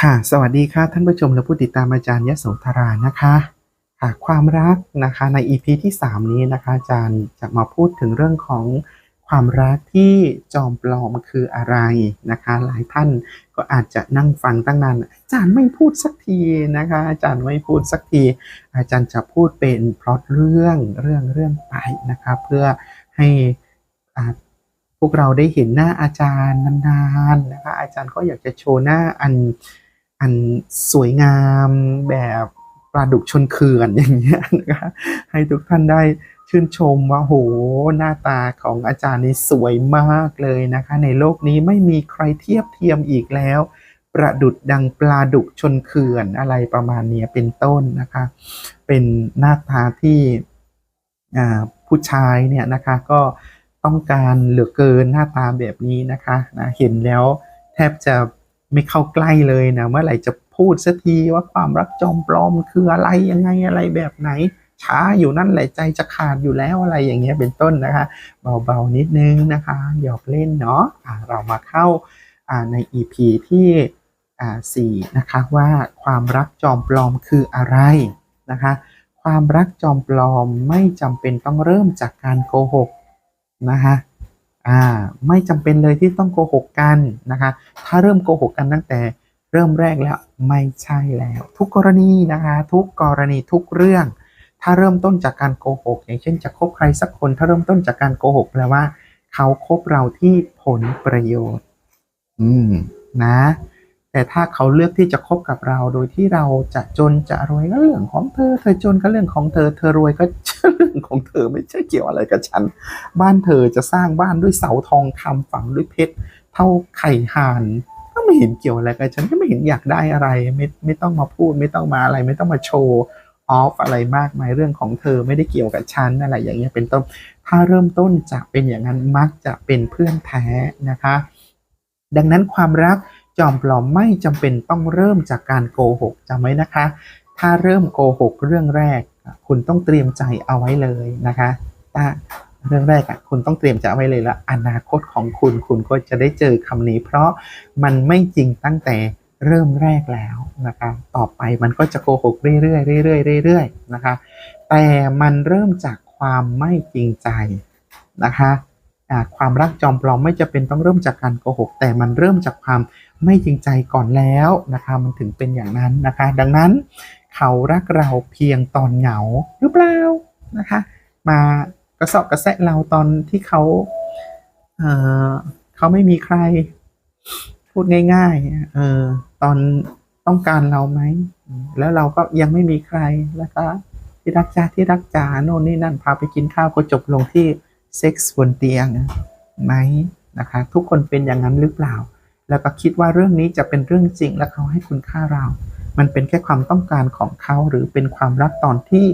ค่ะ สวัสดีค่ะท่านผู้ชมและผู้ติดตามอาจารย์ยโสธรานะคะค่ะความรักนะคะใน EP ที่ 3 นี้นะคะ อาจารย์จะมาพูดถึงเรื่องของความรักที่จอมปลอมคืออะไรนะคะ หลายท่านก็อาจจะนั่งฟังตั้งนานอาจารย์ไม่พูดสักทีนะคะ อาจารย์ไม่พูดสักที อาจารย์จะพูดเป็นพล็อตเรื่องเรื่องเรื่องไปนะคะเพื่อให้พวกเราได้เห็นหน้าอาจารย์นานๆนะคะ อาจารย์ก็อยากจะโชว์หน้าอัน อันสวยงามแบบปลาดุกชนเขื่อนอย่างเงี้ยนะคะให้ทุกท่านได้ชื่นชมว่าโหหน้าตาของอาจารย์นี่สวยมากเลยนะคะ ในโลกนี้ไม่มีใครเทียบเทียมอีกแล้ว ประดุดดังปลาดุกชนเขื่อนอะไรประมาณนี้เป็นต้นนะคะ เป็นหน้าตาที่ผู้ชายเนี่ยนะคะก็ต้องการเหลือเกินหน้าตาแบบนี้นะคะนะเห็นแล้วแทบจะ ไม่เข้าใกล้เลยนะ เมื่อไหร่จะพูดสักทีว่าความรักจอมปลอมคืออะไรยังไงอะไรแบบไหน ช้าอยู่นั่นแหละใจจะขาดอยู่แล้วอะไรอย่างเงี้ยเป็นต้นนะคะ เบาๆนิดนึงนะคะหยอกเล่นเนาะอ่าเรามาเข้าใน EP ที่อ่สี่นะคะว่าความรักจอมปลอมคืออะไรนะคะ ความรักจอมปลอมไม่จำเป็นต้องเริ่มจากการโกหกนะคะ อ่าไม่จำเป็นเลยที่ต้องโกหกกันนะคะ ถ้าเริ่มโกหกกันตั้งแต่เริ่มแรกแล้วไม่ใช่แล้ว ทุกกรณีนะคะ ทุกกรณีทุกเรื่อง ถ้าเริ่มต้นจากการโกหก อย่างเช่นจะคบใครสักคน ถ้าเริ่มต้นจากการโกหกแปลว่า เขาคบเราที่ผลประโยชน์ อืมนะ แต่ถ้าเขาเลือกที่จะคบกับเรา โดยที่เราจะจนจะรวยก็เรื่องของเธอ เธอจนก็เรื่องของเธอ เธอรวยก็เรื่องของเธอไม่ใช่เกี่ยวอะไรกับฉัน บ้านเธอจะสร้างบ้านด้วยเสาทองคำฝังด้วยเพชรเท่าไข่ห่านก็ไม่เห็นเกี่ยวอะไรกับฉันก็ไม่เห็นอยากได้อะไร ไม่ไม่ต้องมาพูด ไม่ต้องมาอะไร ไม่ต้องมาโชว์ออฟอะไรมากมายเรื่องของเธอไม่ได้เกี่ยวกับฉันอะไรอย่างเงี้ยเป็นต้น ถ้าเริ่มต้นจะเป็นอย่างนั้นมักจะเป็นเพื่อนแท้นะคะ ดังนั้นความรัก จอมปลอมไม่จำเป็นต้องเริ่มจากการโกหกจำไว้นะคะ ถ้าเริ่มโกหกเรื่องแรก คุณต้องเตรียมใจเอาไว้เลยนะคะถ้าเรื่องแรกอะคุณต้องเตรียมใจเอาไว้เลยละอนาคตของคุณคุณก็จะได้เจอคำนี้ เพราะมันไม่จริงตั้งแต่เริ่มแรกแล้วนะคะต่อไปมันก็จะโกหกเรื่อยๆเรื่อยๆเรื่อยๆนะคะ แต่มันเริ่มจากความไม่จริงใจนะคะ ความรักจอมปลอมไม่จะเป็นต้องเริ่มจากการโกหก แต่มันเริ่มจากความไม่จริงใจก่อนแล้วนะคะมันถึงเป็นอย่างนั้นนะคะ ดังนั้น เขารักเราเพียงตอนเหงาหรือเปล่านะคะ มากระสอบกระแสะเราตอนที่เขาเออเขาไม่มีใคร พูดง่ายๆเออตอนต้องการเราไหม แล้วเราก็ยังไม่มีใครแล้วก็ที่รักจ้าที่รักจ๋าโน่นนี่นั่นพาไปกินข้าวก็จบลงที่ เซ็กส์บนเตียงไหมนะคะทุกคนเป็นอย่างนั้นหรือเปล่า แล้วก็คิดว่าเรื่องนี้จะเป็นเรื่องจริงและเขาให้คุณค่าเรา มันเป็นแค่ความต้องการของเขาหรือเป็นความรักตอนที่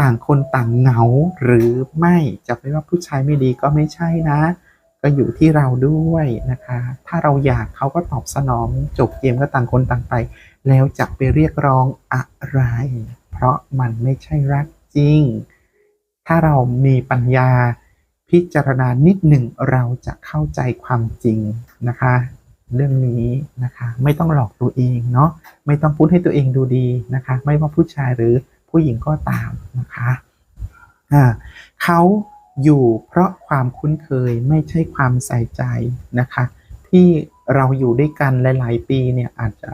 ต่างคนต่างเหงาหรือไม่จะไปว่าผู้ชายไม่ดีก็ไม่ใช่นะ ก็อยู่ที่เราด้วยนะคะ ถ้าเราอยากเขาก็ตอบสนองจบเกมก็ต่างคนต่างไป แล้วจะไปเรียกร้องอะไร เพราะมันไม่ใช่รักจริง ถ้าเรามีปัญญา พิจารณานิดหนึ่งเราจะเข้าใจความจริงนะคะ เรื่องนี้นะคะไม่ต้องหลอกตัวเองเนาะไม่ต้องพูดให้ตัวเองดูดีนะคะ ไม่ว่าผู้ชายหรือผู้หญิงก็ตามนะคะอ่าเขาอยู่เพราะความคุ้นเคยไม่ใช่ความใส่ใจนะคะ ที่เราอยู่ด้วยกันหลาย ๆ ปีเนี่ยอาจจะ